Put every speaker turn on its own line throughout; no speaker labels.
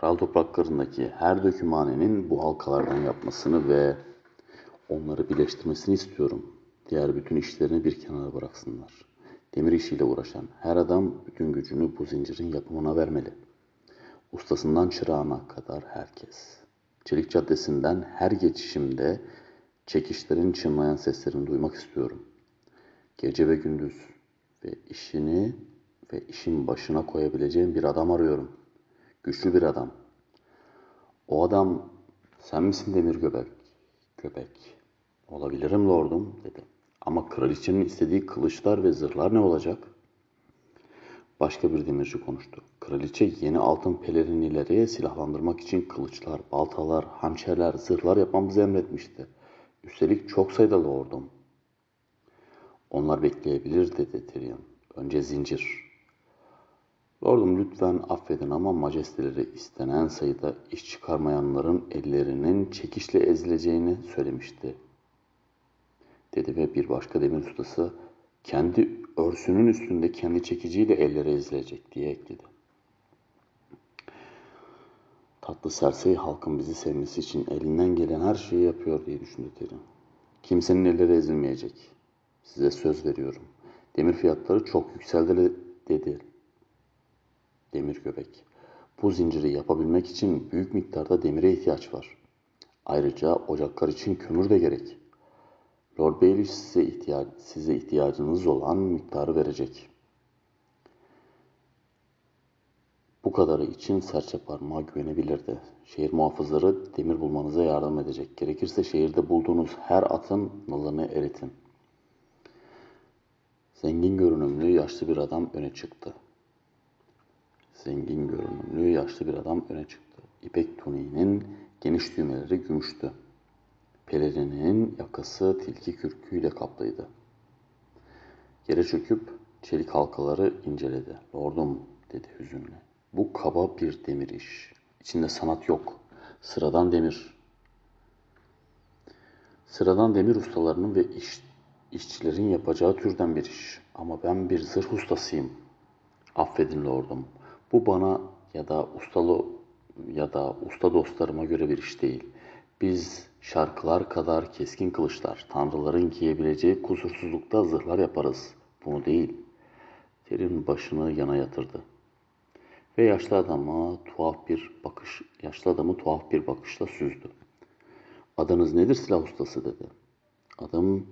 kral topraklarındaki her dökümhanenin bu halkalardan yapmasını ve onları birleştirmesini istiyorum. Diğer bütün işlerini bir kenara bıraksınlar. Demir işiyle uğraşan her adam bütün gücünü bu zincirin yapımına vermeli. Ustasından çırağına kadar herkes. Çelik Caddesi'nden her geçişimde çekişlerin çınlayan seslerini duymak istiyorum. Gece ve gündüz ve işini ve işin başına koyabileceğim bir adam arıyorum. Güçlü bir adam. O adam sen misin Demir Göbek? Göbek. Olabilirim lordum dedi. Ama kraliçenin istediği kılıçlar ve zırhlar ne olacak? Başka bir demirci konuştu. Kraliçe yeni altın pelerinileriye silahlandırmak için kılıçlar, baltalar, hançerler, zırhlar yapmamızı emretmişti. Üstelik çok sayıda lordum. Onlar bekleyebilir dedi Tyrion. Önce zincir. Lordum lütfen affedin ama majesteleri istenen sayıda iş çıkarmayanların ellerinin çekişle ezileceğini söylemişti. Dedi ve bir başka demir ustası kendi örsünün üstünde kendi çekiciyle elleri ezilecek diye ekledi. Tatlı Cersei halkın bizi sevmesi için elinden gelen her şeyi yapıyor diye düşündü Tyrion. Kimsenin elleri ezilmeyecek. Size söz veriyorum. Demir fiyatları çok yükseldi dedi demir göbek. Bu zinciri yapabilmek için büyük miktarda demire ihtiyaç var. Ayrıca ocaklar için kömür de gerek. Lord Baelish size, ihtiyaç, size ihtiyacınız olan miktarı verecek. Bu kadarı için serçe parmağa güvenebilirdi. Şehir muhafızları demir bulmanıza yardım edecek. Gerekirse şehirde bulduğunuz her atın nalını eritin. Zengin görünümlü yaşlı bir adam öne çıktı. Zengin görünümlü yaşlı bir adam öne çıktı. İpek tuniğinin geniş düğmeleri gümüştü. Pelerininin yakası tilki kürküyle kaplıydı. Yere çöküp çelik halkaları inceledi. Lordum dedi hüzünle. Bu kaba bir demir iş. İçinde sanat yok. Sıradan demir. Sıradan demir ustalarının ve iş, işçilerin yapacağı türden bir iş. Ama ben bir zırh ustasıyım. Affedin lordum. Bu bana ya da ustalı ya da usta dostlarıma göre bir iş değil. Biz şarkılar kadar keskin kılıçlar, tanrıların giyebileceği kusursuzlukta zırhlar yaparız. Bunu değil. Terin başını yana yatırdı. Ve yaşlı adama tuhaf bir bakış, yaşlı adamı tuhaf bir bakışla süzdü. Adınız nedir silah ustası dedi. Adım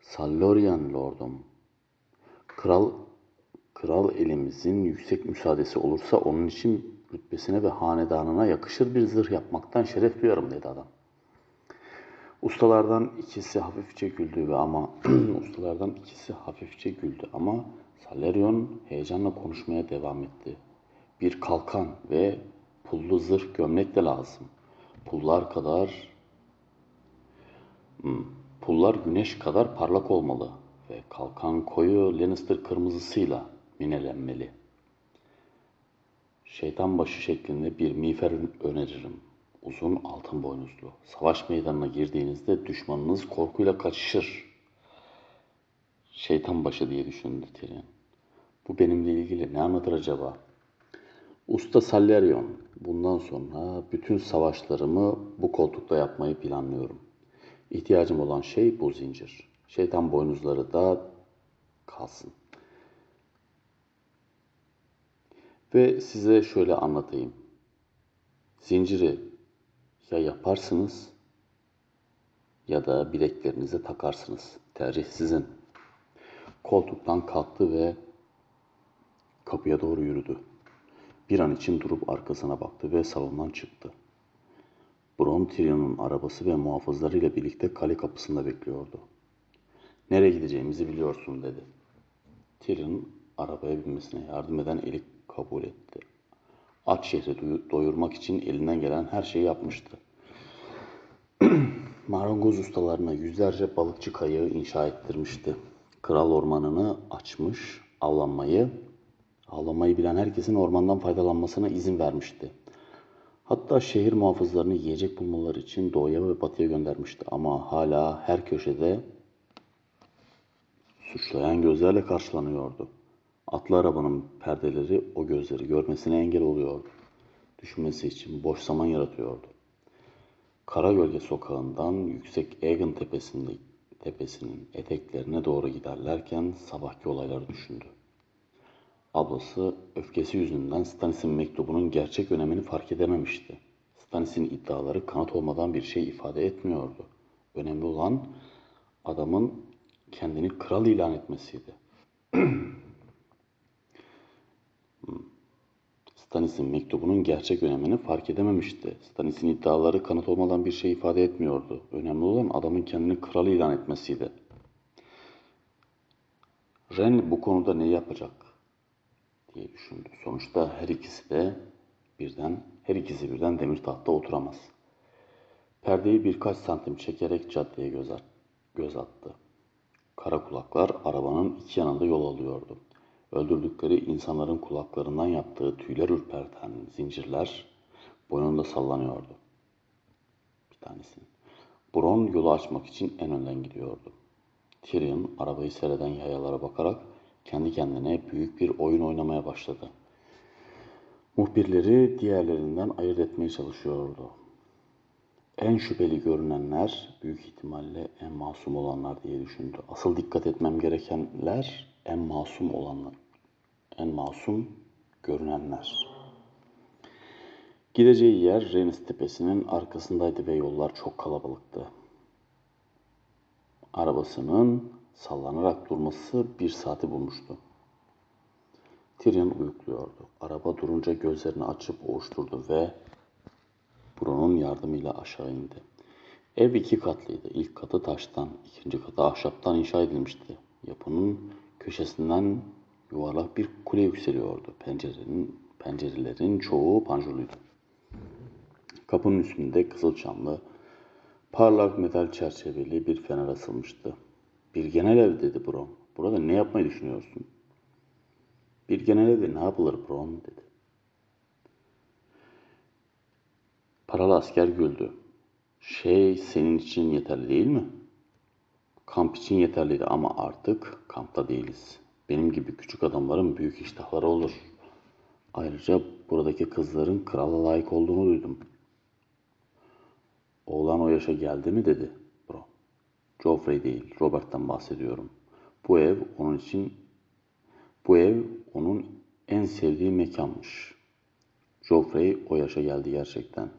Sallorian lordum. Kral Kral elimizin yüksek müsaadesi olursa onun için rütbesine ve hanedanına yakışır bir zırh yapmaktan şeref duyarım dedi adam. Ustalardan ikisi hafifçe güldü ve ama ustalardan ikisi hafifçe güldü ama Salerion heyecanla konuşmaya devam etti. Bir kalkan ve pullu zırh gömlek de lazım. Pullar kadar hmm, pullar güneş kadar parlak olmalı ve kalkan koyu Lannister kırmızısıyla minelenmeli. Şeytan başı şeklinde bir miğfer öneririm. Uzun altın boynuzlu. Savaş meydanına girdiğinizde düşmanınız korkuyla kaçışır. Şeytan başı diye düşündü Tyrion. Bu benimle ilgili ne anlatır acaba? Usta Sallerion, bundan sonra bütün savaşlarımı bu koltukta yapmayı planlıyorum. İhtiyacım olan şey bu zincir. Şeytan boynuzları da kalsın. Ve size şöyle anlatayım. Zinciri ya yaparsınız ya da bileklerinize takarsınız. Tercih sizin. Koltuktan kalktı ve kapıya doğru yürüdü. Bir an için durup arkasına baktı ve salondan çıktı. Bron Tyrion'un arabası ve muhafızlarıyla birlikte kale kapısında bekliyordu. Nereye gideceğimizi biliyorsun dedi. Tyrion arabaya binmesine yardım eden eli kabul etti. Aç şehri doyurmak için elinden gelen her şeyi yapmıştı. Marangoz ustalarına yüzlerce balıkçı kayığı inşa ettirmişti. Kral ormanını açmış, avlanmayı, avlanmayı bilen herkesin ormandan faydalanmasına izin vermişti. Hatta şehir muhafızlarını yiyecek bulmaları için doğuya ve batıya göndermişti ama hala her köşede suçlayan gözlerle karşılanıyordu. Atlı arabanın perdeleri o gözleri görmesine engel oluyordu. düşünmesi için boş zaman yaratıyordu. Karagölge sokağından yüksek Egan tepesinde, tepesinin eteklerine doğru giderlerken sabahki olayları düşündü. Ablası öfkesi yüzünden Stanis'in mektubunun gerçek önemini fark edememişti. Stanis'in iddiaları kanıt olmadan bir şey ifade etmiyordu. Önemli olan adamın kendini kral ilan etmesiydi. Stanis'in mektubunun gerçek önemini fark edememişti. Stanis'in iddiaları kanıt olmadan bir şey ifade etmiyordu. Önemli olan adamın kendini kral ilan etmesiydi. Ren bu konuda ne yapacak diye düşündü. Sonuçta her ikisi de birden, her ikisi birden demir tahtta oturamaz. Perdeyi birkaç santim çekerek caddeye göz, at, göz attı. Kara kulaklar arabanın iki yanında yol alıyordu. Öldürdükleri insanların kulaklarından yaptığı tüyler ürperten zincirler boynunda sallanıyordu. Bir tanesinin. Bron yolu açmak için en önden gidiyordu. Tyrion arabayı seyreden yayalara bakarak kendi kendine büyük bir oyun oynamaya başladı. Muhbirleri diğerlerinden ayırt etmeye çalışıyordu. En şüpheli görünenler büyük ihtimalle en masum olanlar diye düşündü. Asıl dikkat etmem gerekenler en masum olanlar. En masum görünenler. Gideceği yer Renis Tepesi'nin arkasındaydı ve yollar çok kalabalıktı. Arabasının sallanarak durması bir saati bulmuştu. Tyrion uyukluyordu. Araba durunca gözlerini açıp ovuşturdu ve Bruno'nun yardımıyla aşağı indi. Ev iki katlıydı. İlk katı taştan, ikinci katı ahşaptan inşa edilmişti. Yapının köşesinden yuvarlak bir kule yükseliyordu. Pencerenin, pencerelerin çoğu panjurluydu. Kapının üstünde kızılçamlı, parlak metal çerçeveli bir fener asılmıştı. Bir genel ev dedi Bron. Burada ne yapmayı düşünüyorsun? Bir genel evde ne yapılır Bron dedi. Paralı asker güldü. Şey senin için yeterli değil mi? Kamp için yeterliydi ama artık kampta değiliz. Benim gibi küçük adamların büyük iştahları olur. Ayrıca buradaki kızların krala layık olduğunu duydum. Oğlan o yaşa geldi mi dedi Bro. Joffrey değil, Robert'tan bahsediyorum. Bu ev onun için bu ev onun en sevdiği mekanmış. Joffrey o yaşa geldi gerçekten.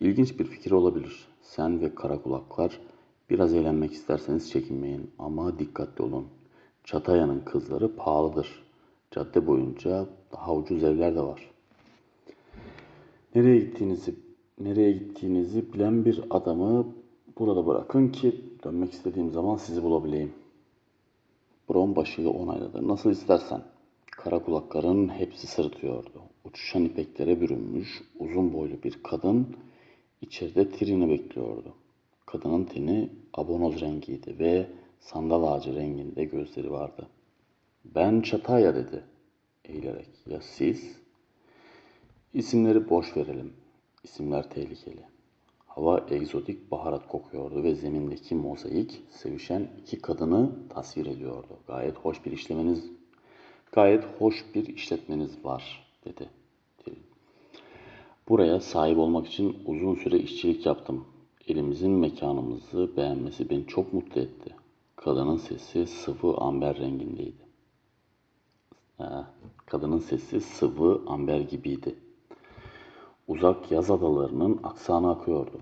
İlginç bir fikir olabilir. Sen ve kara kulaklar biraz eğlenmek isterseniz çekinmeyin ama dikkatli olun. Çataya'nın kızları pahalıdır. Cadde boyunca daha ucuz evler de var. Nereye gittiğinizi nereye gittiğinizi bilen bir adamı burada bırakın ki dönmek istediğim zaman sizi bulabileyim. Bron başıyla onayladı. Nasıl istersen. Kara kulakların hepsi sırıtıyordu. Uçuşan ipeklere bürünmüş uzun boylu bir kadın içeride Tyrion'u bekliyordu. Kadının teni abonoz rengiydi ve sandal ağacı renginde gözleri vardı. Ben Çataya dedi eğilerek. Ya siz? İsimleri boş verelim. İsimler tehlikeli. Hava egzotik baharat kokuyordu ve zemindeki mozaik sevişen iki kadını tasvir ediyordu. Gayet hoş bir işlemeniz, gayet hoş bir işletmeniz var dedi. Buraya sahip olmak için uzun süre işçilik yaptım. Elimizin mekanımızı beğenmesi beni çok mutlu etti. Kadının sesi sıvı amber rengindeydi. Ee, kadının sesi sıvı amber gibiydi. Uzak yaz adalarının aksanı akıyordu.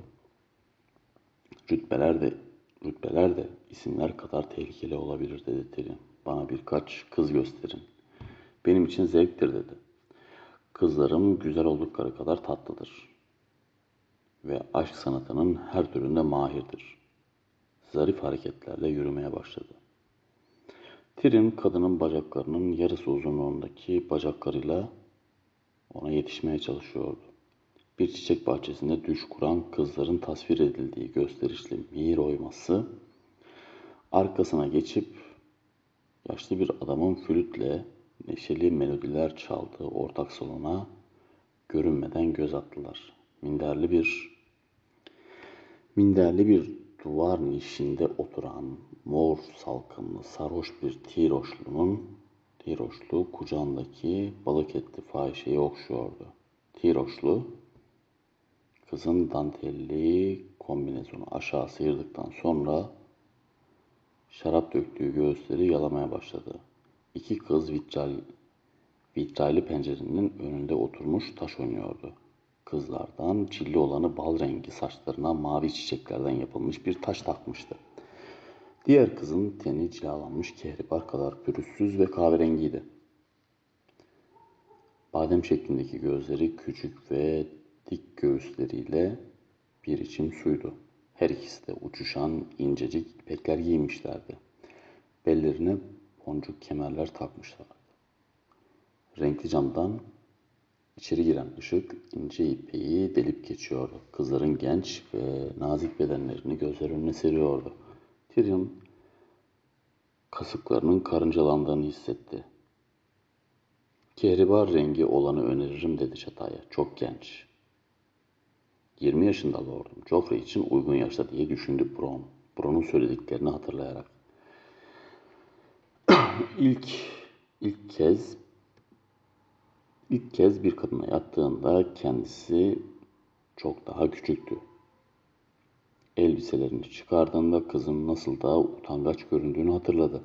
Rütbeler de, rütbeler de isimler kadar tehlikeli olabilir dedi Tyrion. Bana birkaç kız gösterin. Benim için zevktir dedi. Kızlarım güzel oldukları kadar tatlıdır. Ve aşk sanatının her türünde mahirdir. Zarif hareketlerle yürümeye başladı. Tyrion kadının bacaklarının yarısı uzunluğundaki bacaklarıyla ona yetişmeye çalışıyordu. Bir çiçek bahçesinde düş kuran kızların tasvir edildiği gösterişli mihir oyması arkasına geçip yaşlı bir adamın flütle neşeli melodiler çaldığı ortak salona görünmeden göz attılar. Minderli bir minderli bir duvar nişinde oturan mor salkımlı sarhoş bir tiroşlunun tiroşlu kucağındaki balık etli fahişeyi okşuyordu. tiroşlu kızın dantelli kombinezonu aşağı sıyırdıktan sonra şarap döktüğü göğüsleri yalamaya başladı. İki kız vitral, vitraylı pencerenin önünde oturmuş taş oynuyordu. Kızlardan çilli olanı bal rengi saçlarına mavi çiçeklerden yapılmış bir taş takmıştı. Diğer kızın teni cilalanmış kehribar kadar pürüzsüz ve kahverengiydi. Badem şeklindeki gözleri küçük ve dik göğüsleriyle bir içim suydu. Her ikisi de uçuşan incecik ipekler giymişlerdi. Bellerine boncuk kemerler takmışlardı. Renkli camdan içeri giren ışık ince ipeği delip geçiyordu. Kızların genç ve nazik bedenlerini gözler önüne seriyordu. Tyrion kasıklarının karıncalandığını hissetti. Kehribar rengi olanı öneririm dedi Çatay'a. Çok genç. 20 yaşında lordum. Joffrey için uygun yaşta diye düşündü Bron. Bron'un söylediklerini hatırlayarak. ilk ilk kez ilk kez bir kadına yattığında kendisi çok daha küçüktü. Elbiselerini çıkardığında kızın nasıl da utangaç göründüğünü hatırladı.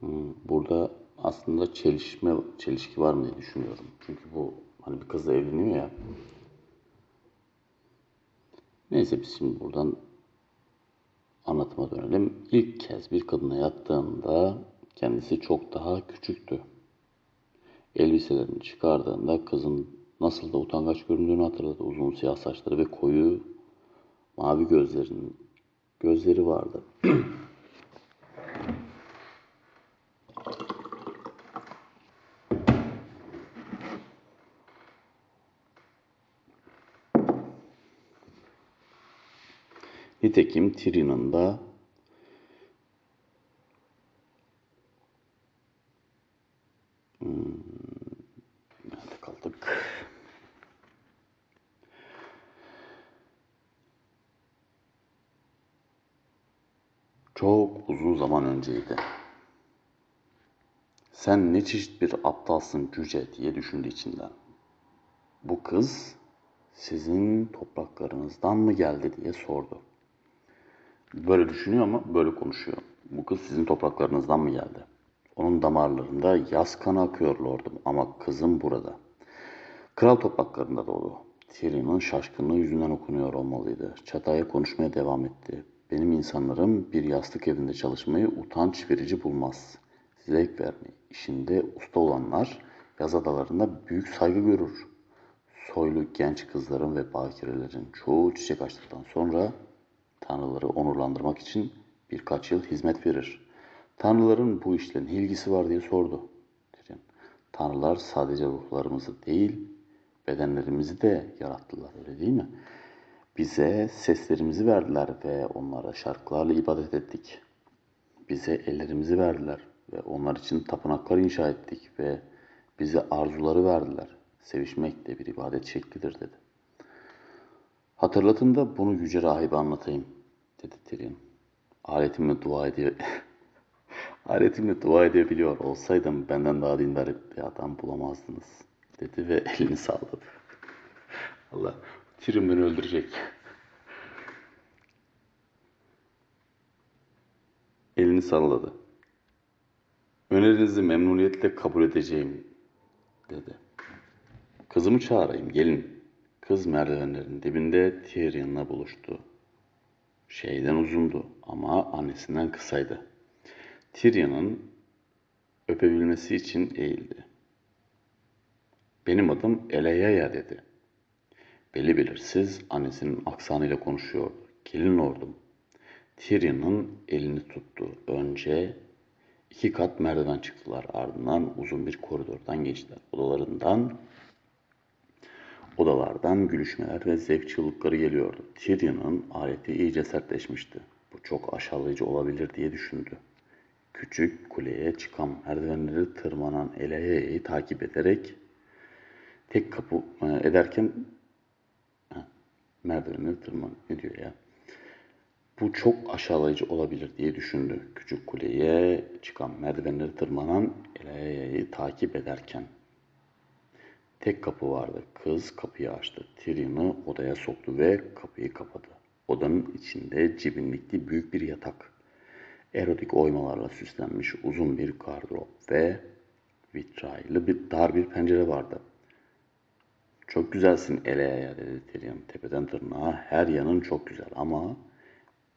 Hmm, Burada aslında çelişme, çelişki var mı diye düşünüyorum. Çünkü bu hani bir kızla evleniyor ya. Neyse biz şimdi buradan anlatıma dönelim. İlk kez bir kadına yattığında kendisi çok daha küçüktü. Elbiselerini çıkardığında kızın nasıl da utangaç göründüğünü hatırladı. Uzun siyah saçları ve koyu mavi gözlerinin gözleri vardı. Nitekim Tyrion'un da nerede kaldık? Çok uzun zaman önceydi. Sen ne çeşit bir aptalsın cüce diye düşündü içinden. Bu kız sizin topraklarınızdan mı geldi diye sordu. Böyle düşünüyor ama böyle konuşuyor. Bu kız sizin topraklarınızdan mı geldi? Onun damarlarında yaz kanı akıyor lordum ama kızım burada. Kral topraklarında doğdu. Tyrion'un şaşkınlığı yüzünden okunuyor olmalıydı. Çataya konuşmaya devam etti. Benim insanlarım bir yastık evinde çalışmayı utanç verici bulmaz. Zevk verme işinde usta olanlar yaz adalarında büyük saygı görür. Soylu genç kızların ve bakirelerin çoğu çiçek açtıktan sonra tanrıları onurlandırmak için birkaç yıl hizmet verir. Tanrıların bu işle ne ilgisi var diye sordu. Tanrılar sadece ruhlarımızı değil, bedenlerimizi de yarattılar öyle değil mi? Bize seslerimizi verdiler ve onlara şarkılarla ibadet ettik. Bize ellerimizi verdiler ve onlar için tapınaklar inşa ettik ve bize arzuları verdiler. Sevişmek de bir ibadet şeklidir dedi. Hatırlatın da bunu yüce rahibe anlatayım dedi Tyrion. Aletimle dua ediyor. Aletimle dua edebiliyor olsaydım benden daha dindar bir adam bulamazdınız dedi ve elini salladı. Allah Tyrion beni öldürecek. Elini salladı. Önerinizi memnuniyetle kabul edeceğim dedi. Kızımı çağırayım gelin. Kız merdivenlerin dibinde Tyrion'la buluştu. Şeyden uzundu ama annesinden kısaydı. Tyrion'un öpebilmesi için eğildi. Benim adım Eleyaya dedi. Belli belirsiz annesinin aksanıyla konuşuyordu. Gelin ordum. Tyrion'un elini tuttu. Önce iki kat merdiven çıktılar. Ardından uzun bir koridordan geçtiler. Odalarından Odalardan gülüşmeler ve zevk çığlıkları geliyordu. Tyrion'un aleti iyice sertleşmişti. Bu çok aşağılayıcı olabilir diye düşündü. Küçük kuleye çıkan merdivenleri tırmanan Eleya'yı takip ederek tek kapı e, ederken merdivenleri tırman ne diyor ya? Bu çok aşağılayıcı olabilir diye düşündü. Küçük kuleye çıkan merdivenleri tırmanan Eleaya'yı takip ederken. Tek kapı vardı. Kız kapıyı açtı. Tyrion'u odaya soktu ve kapıyı kapadı. Odanın içinde cibinlikli büyük bir yatak. Erotik oymalarla süslenmiş uzun bir gardırop ve vitraylı bir dar bir pencere vardı. Çok güzelsin Elea'ya dedi Tyrion tepeden tırnağa. Her yanın çok güzel ama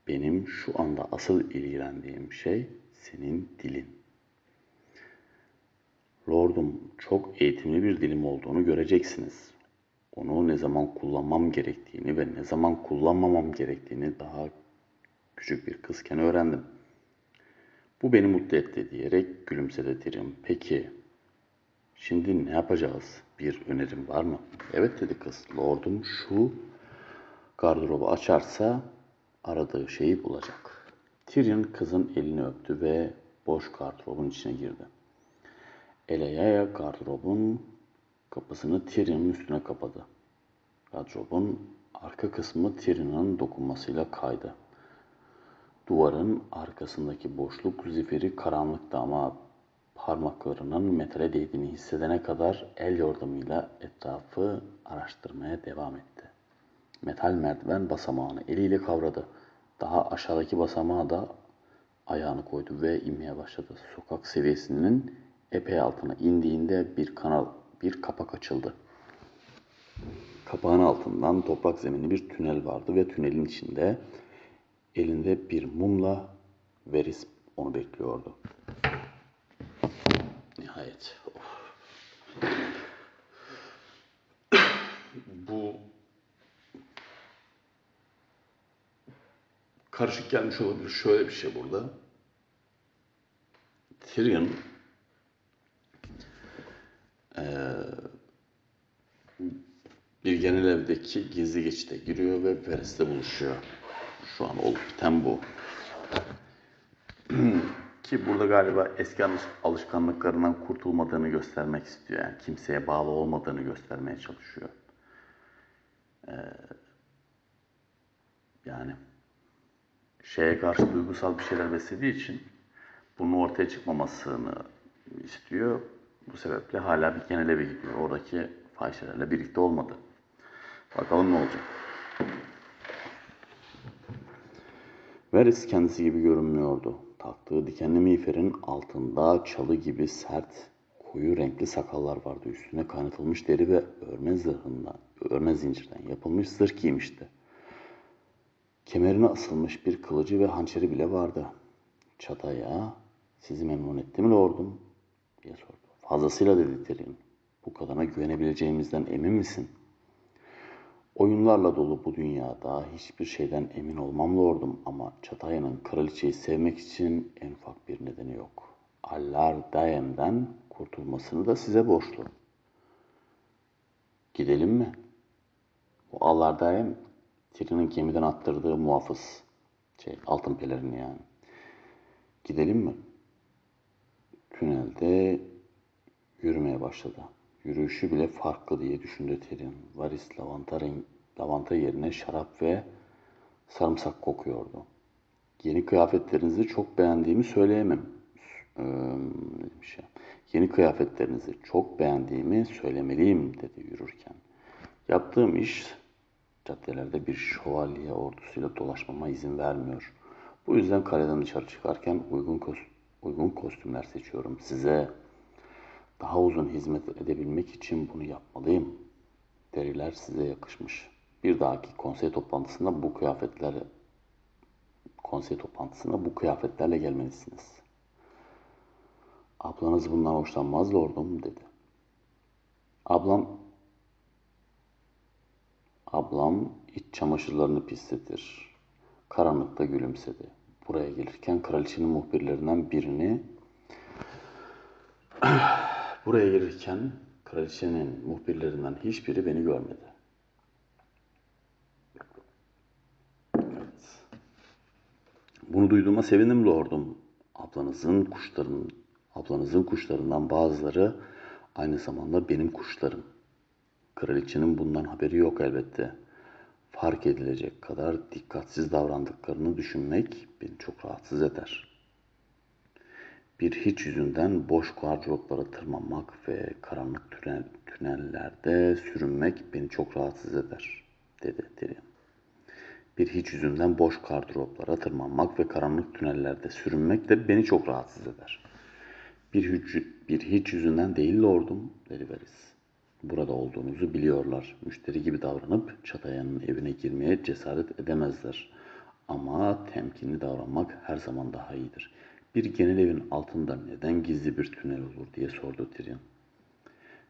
benim şu anda asıl ilgilendiğim şey senin dilin. Lordum çok eğitimli bir dilim olduğunu göreceksiniz. Onu ne zaman kullanmam gerektiğini ve ne zaman kullanmamam gerektiğini daha küçük bir kızken öğrendim. Bu beni mutlu etti diyerek gülümsedi. Peki Şimdi ne yapacağız? Bir önerim var mı? Evet dedi kız. Lordum şu gardırobu açarsa aradığı şeyi bulacak. Tyrion kızın elini öptü ve boş gardırobun içine girdi. Eleaya gardırobun kapısını Tyrion'un üstüne kapadı. Gardırobun arka kısmı Tyrion'un dokunmasıyla kaydı. Duvarın arkasındaki boşluk zifiri karanlıktı ama parmaklarının metale değdiğini hissedene kadar el yordamıyla etrafı araştırmaya devam etti. Metal merdiven basamağını eliyle kavradı. Daha aşağıdaki basamağa da ayağını koydu ve inmeye başladı. Sokak seviyesinin epey altına indiğinde bir kanal, bir kapak açıldı. Kapağın altından toprak zeminli bir tünel vardı ve tünelin içinde elinde bir mumla Veris onu bekliyordu. Nihayet. Bu karışık gelmiş olabilir. Şöyle bir şey burada. Tyrion eee, bir genel evdeki gizli geçite giriyor ve Varys'le buluşuyor. Şu an olup biten bu. Ki burada galiba eski alış- alışkanlıklarından kurtulmadığını göstermek istiyor. Yani kimseye bağlı olmadığını göstermeye çalışıyor. Ee, yani şeye karşı duygusal bir şeyler beslediği için bunun ortaya çıkmamasını istiyor. Bu sebeple hala bir genel eve gidiyor. Oradaki fahişelerle birlikte olmadı. Bakalım ne olacak. Varys kendisi gibi görünmüyordu. Taktığı dikenli miğferin altında çalı gibi sert, koyu renkli sakallar vardı. Üstüne kaynatılmış deri ve örme zırhından, örme zincirden yapılmış zırh giymişti. Kemerine asılmış bir kılıcı ve hançeri bile vardı. Çataya, sizi memnun etti mi lordum? diye sordu. Fazlasıyla dedi Tyrion. Bu kadına güvenebileceğimizden emin misin? Oyunlarla dolu bu dünyada hiçbir şeyden emin olmam lordum ama Çataya'nın kraliçeyi sevmek için en ufak bir nedeni yok. Allar Daem'den kurtulmasını da size borçlu. Gidelim mi? Bu Allar Daem, Tyrion'un gemiden attırdığı muhafız. Şey, altın pelerini yani. Gidelim mi? Tünelde yürümeye başladı. Yürüyüşü bile farklı diye düşündü Tyrion. Varys lavanta, lavanta yerine şarap ve sarımsak kokuyordu. Yeni kıyafetlerinizi çok beğendiğimi söyleyemem. Ee, demiş ya? Yeni kıyafetlerinizi çok beğendiğimi söylemeliyim dedi yürürken. Yaptığım iş caddelerde bir şövalye ordusuyla dolaşmama izin vermiyor. Bu yüzden kaleden dışarı çıkarken uygun, kos- uygun kostümler seçiyorum. Size daha uzun hizmet edebilmek için bunu yapmalıyım. Deriler size yakışmış. Bir dahaki konsey toplantısında bu kıyafetler konsey toplantısına bu kıyafetlerle gelmelisiniz. Ablanız bundan hoşlanmaz lordum dedi. Ablam ablam iç çamaşırlarını pisletir. Karanlıkta gülümsedi. Buraya gelirken kraliçenin muhbirlerinden birini Buraya gelirken kraliçenin muhbirlerinden hiçbiri beni görmedi. Evet. Bunu duyduğuma sevindim lordum. Ablanızın kuşların, ablanızın kuşlarından bazıları aynı zamanda benim kuşlarım. Kraliçenin bundan haberi yok elbette. fark edilecek kadar dikkatsiz davrandıklarını düşünmek beni çok rahatsız eder. Bir hiç yüzünden boş gardıroplara tırmanmak ve karanlık tünel, tünellerde sürünmek beni çok rahatsız eder, dedi Tyrion. Bir hiç yüzünden boş gardıroplara tırmanmak ve karanlık tünellerde sürünmek de beni çok rahatsız eder. Bir hiç, bir hiç yüzünden değil lordum, dedi Varys. Burada olduğunuzu biliyorlar. Müşteri gibi davranıp Çataya'nın evine girmeye cesaret edemezler. Ama temkinli davranmak her zaman daha iyidir. Bir genel evin altında neden gizli bir tünel olur diye sordu Tyrion.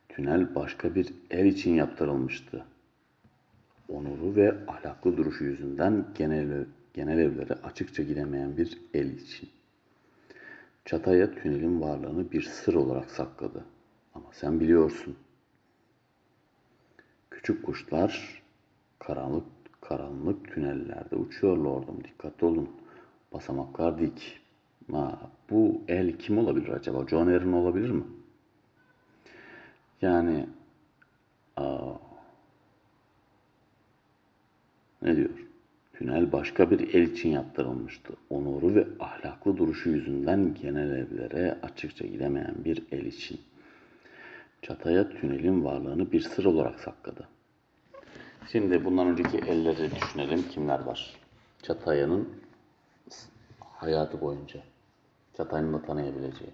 Tünel başka bir el için yaptırılmıştı. Onuru ve ahlaklı duruşu yüzünden genel, genel evlere açıkça gidemeyen bir el için. Çataya tünelin varlığını bir sır olarak sakladı. Ama sen biliyorsun. Küçük kuşlar karanlık karanlık tünellerde uçuyor lordum. Dikkatli olun. Basamaklar dik. Ha, bu el kim olabilir acaba? John Aaron olabilir mi? Yani aa, ne diyor? Tünel başka bir el için yaptırılmıştı. Onuru ve ahlaklı duruşu yüzünden genel evlere açıkça gidemeyen bir el için. Çataya tünelin varlığını bir sır olarak sakladı. Şimdi bundan önceki elleri düşünelim. Kimler var? Çataya'nın hayatı boyunca. Çataya'nın da tanıyabileceği.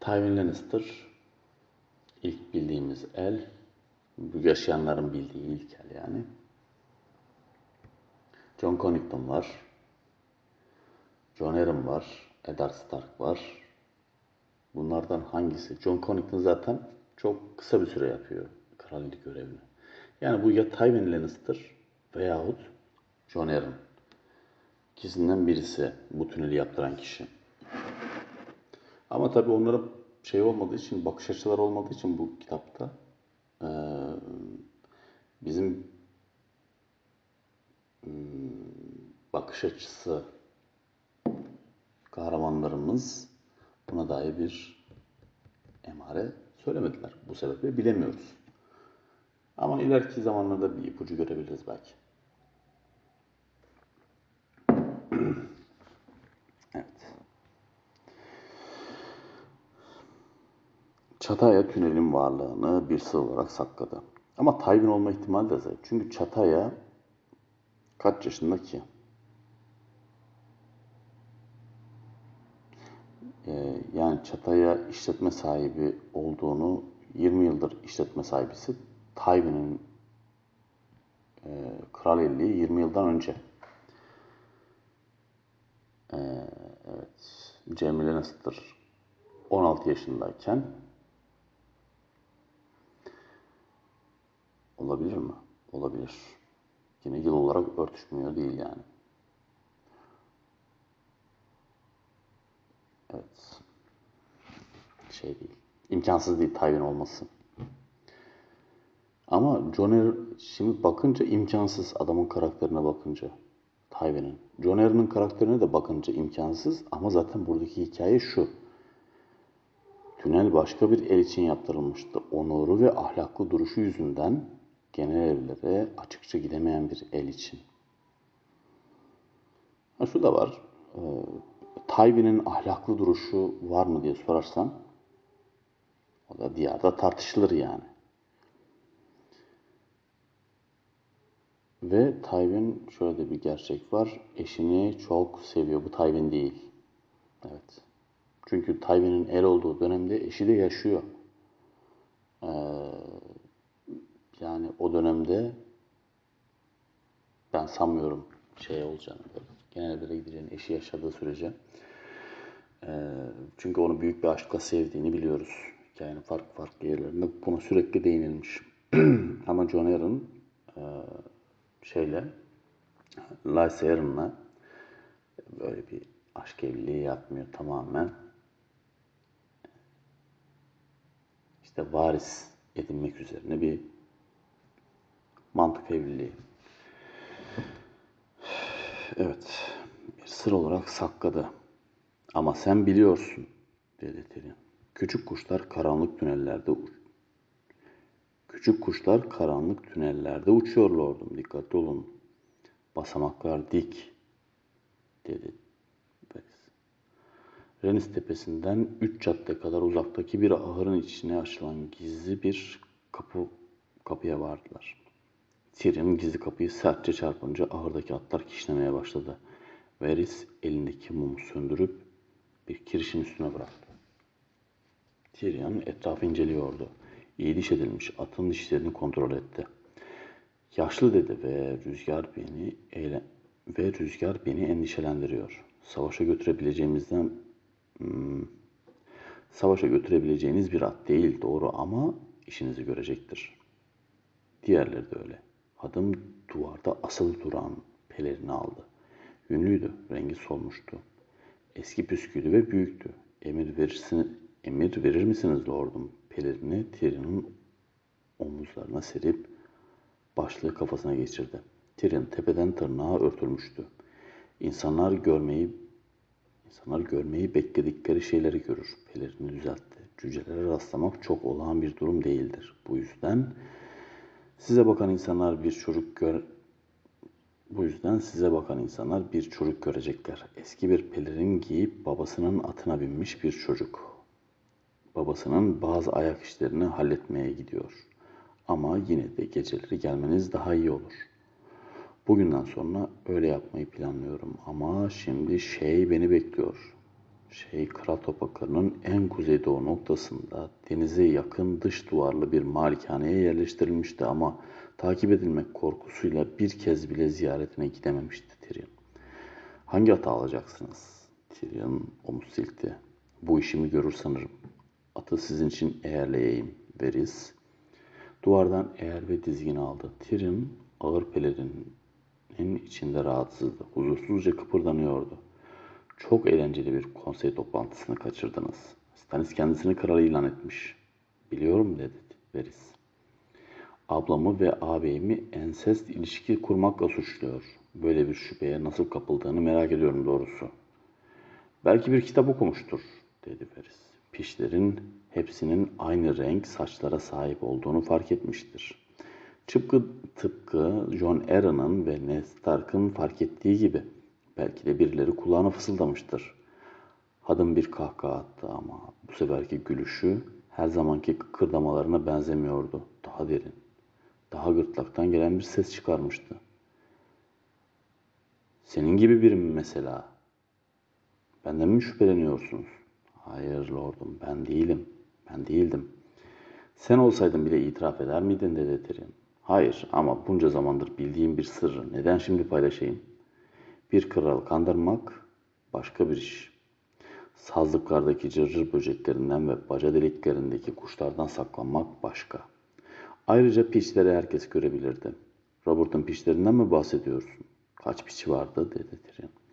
Tywin Lannister ilk bildiğimiz el. Bu yaşayanların bildiği ilk el yani. John Connington var. John Arryn var. Eddard Stark var. Bunlardan hangisi? John Connington zaten çok kısa bir süre yapıyor kraliyet görevini. Yani bu ya Tywin Lannister veyahut Jon Arryn. İkisinden birisi bu tüneli yaptıran kişi. Ama tabii onların şey olmadığı için, bakış açıları olmadığı için bu kitapta bizim hmm, bakış açısı kahramanlarımız buna dair bir emare söylemediler. Bu sebeple bilemiyoruz. Ama ileriki zamanlarda bir ipucu görebiliriz belki. evet. Çataya tünelin varlığını bir sır olarak sakladı. Ama Tywin olma ihtimali de zayıf. Çünkü Çataya kaç yaşında ki? Ee, yani Çataya işletme sahibi olduğunu 20 yıldır işletme sahibisi Tywin'in e, kraliyetliği 20 yıldan önce. E, evet, Jaime Lannister 16 yaşındayken olabilir mi? Olabilir. Yine yıl olarak örtüşmüyor değil yani. Evet. Şey değil. İmkansız değil Tywin olması. Ama Joner şimdi bakınca imkansız adamın karakterine bakınca. Tywin'in. Joner'ın karakterine de bakınca imkansız ama zaten buradaki hikaye şu. Tünel başka bir el için yaptırılmıştı. Onuru ve ahlaklı duruşu yüzünden genel evlere açıkça gidemeyen bir el için. Ha şu da var. E, Tywin'in ahlaklı duruşu var mı diye sorarsan o da diyarda tartışılır yani. Ve Tywin şöyle de bir gerçek var. Eşini çok seviyor. Bu Tywin değil. Evet. Çünkü Tywin'in el olduğu dönemde eşi de yaşıyor. Ee, yani o dönemde ben sanmıyorum şey olacağını böyle. Genelde gideceğini eşi yaşadığı sürece. Ee, çünkü onu büyük bir aşkla sevdiğini biliyoruz. Hikayenin farklı farklı yerlerinde buna sürekli değinilmiş. Ama John Aaron e, şeyle Lysa Aaron'la böyle bir aşk evliliği yapmıyor tamamen. İşte varis edinmek üzerine bir mantık evliliği. Evet, bir sır olarak sakladı. Ama sen biliyorsun, dedi Tyrion. Küçük kuşlar karanlık tünellerde uç. Küçük kuşlar karanlık tünellerde uçuyor lordum. Dikkatli olun. Basamaklar dik, dedi. Renis tepesinden üç cadde kadar uzaktaki bir ahırın içine açılan gizli bir kapı kapıya vardılar. Tyrion gizli kapıyı sertçe çarpınca ahırdaki atlar kişnemeye başladı. Veris elindeki mumu söndürüp bir kirişin üstüne bıraktı. Tyrion etrafı inceliyordu. İyi diş edilmiş atın dişlerini kontrol etti. Yaşlı dedi ve rüzgar beni eyle ve rüzgar beni endişelendiriyor. Savaşa götürebileceğimizden hmm, savaşa götürebileceğiniz bir at değil doğru ama işinizi görecektir. Diğerleri de öyle. Adım duvarda asılı duran pelerini aldı. Yünlüydü, rengi solmuştu. Eski püsküydü ve büyüktü. Emir verirsin, emir verir misiniz lordum? Pelerini Tyrion'un omuzlarına serip başlığı kafasına geçirdi. Tyrion tepeden tırnağa örtülmüştü. İnsanlar görmeyi insanlar görmeyi bekledikleri şeyleri görür. Pelerini düzeltti. Cücelere rastlamak çok olağan bir durum değildir. Bu yüzden size bakan insanlar bir çocuk gör bu yüzden size bakan insanlar bir çocuk görecekler. Eski bir pelerin giyip babasının atına binmiş bir çocuk. Babasının bazı ayak işlerini halletmeye gidiyor. Ama yine de geceleri gelmeniz daha iyi olur. Bugünden sonra öyle yapmayı planlıyorum ama şimdi şey beni bekliyor. Şey Kral Topakları'nın en kuzeydoğu noktasında denize yakın dış duvarlı bir malikaneye yerleştirilmişti ama takip edilmek korkusuyla bir kez bile ziyaretine gidememişti Tyrion. Hangi atı alacaksınız? Tyrion omuz silkti. Bu işimi görür sanırım. Atı sizin için eğerleyeyim. Veris Duvardan eğer ve dizgin aldı. Tyrion ağır pelerinin içinde rahatsızdı. Huzursuzca kıpırdanıyordu. Çok eğlenceli bir konsey toplantısını kaçırdınız. Stannis kendisini kral ilan etmiş. Biliyorum dedi Veris. Ablamı ve ağabeyimi ensest ilişki kurmakla suçluyor. Böyle bir şüpheye nasıl kapıldığını merak ediyorum doğrusu. Belki bir kitap okumuştur dedi Veris. Pişlerin hepsinin aynı renk saçlara sahip olduğunu fark etmiştir. Tıpkı, tıpkı John Aaron'ın ve Ned Stark'ın fark ettiği gibi. Belki de birileri kulağına fısıldamıştır. Hadım bir kahkaha attı ama bu seferki gülüşü her zamanki kıkırdamalarına benzemiyordu. Daha derin, daha gırtlaktan gelen bir ses çıkarmıştı. Senin gibi biri mi mesela? Benden mi şüpheleniyorsunuz? Hayır lordum ben değilim. Ben değildim. Sen olsaydın bile itiraf eder miydin dedi Tyrion. Hayır ama bunca zamandır bildiğim bir sırrı neden şimdi paylaşayım? Bir kral kandırmak başka bir iş. Sazlıklardaki cırcır böceklerinden ve baca deliklerindeki kuşlardan saklanmak başka. Ayrıca piçleri herkes görebilirdi. Robert'ın piçlerinden mi bahsediyorsun? Kaç piçi vardı dedi Tyrion.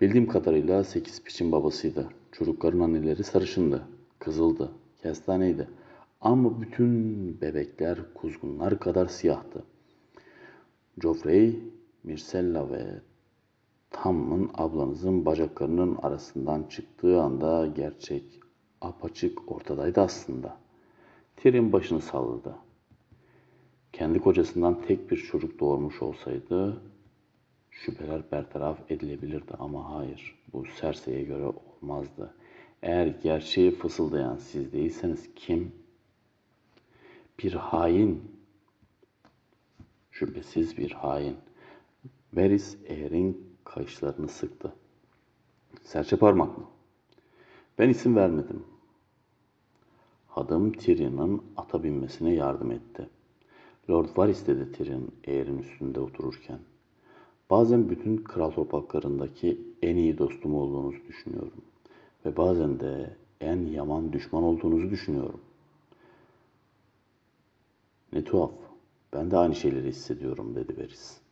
Bildiğim kadarıyla sekiz piçin babasıydı. Çocukların anneleri sarışındı, kızıldı, kestaneydi. Ama bütün bebekler kuzgunlar kadar siyahtı. Joffrey, Myrcella ve Tam'ın ablanızın bacaklarının arasından çıktığı anda gerçek apaçık ortadaydı aslında. Tyrion başını salladı. Kendi kocasından tek bir çocuk doğurmuş olsaydı şüpheler bertaraf edilebilirdi ama hayır, bu Cersei'ye göre olmazdı. Eğer gerçeği fısıldayan siz değilseniz kim? Bir hain. Şüphesiz bir hain. Varys Eğer'in kayışlarını sıktı. Serçe parmak mı? Ben isim vermedim. Hadım Tyrion'un ata binmesine yardım etti. Lord Varys dedi Tyrion Eğer'in üstünde otururken. Bazen bütün kral topraklarındaki en iyi dostum olduğunuzu düşünüyorum. Ve bazen de en yaman düşman olduğunuzu düşünüyorum. Ne tuhaf. Ben de aynı şeyleri hissediyorum dedi Veris.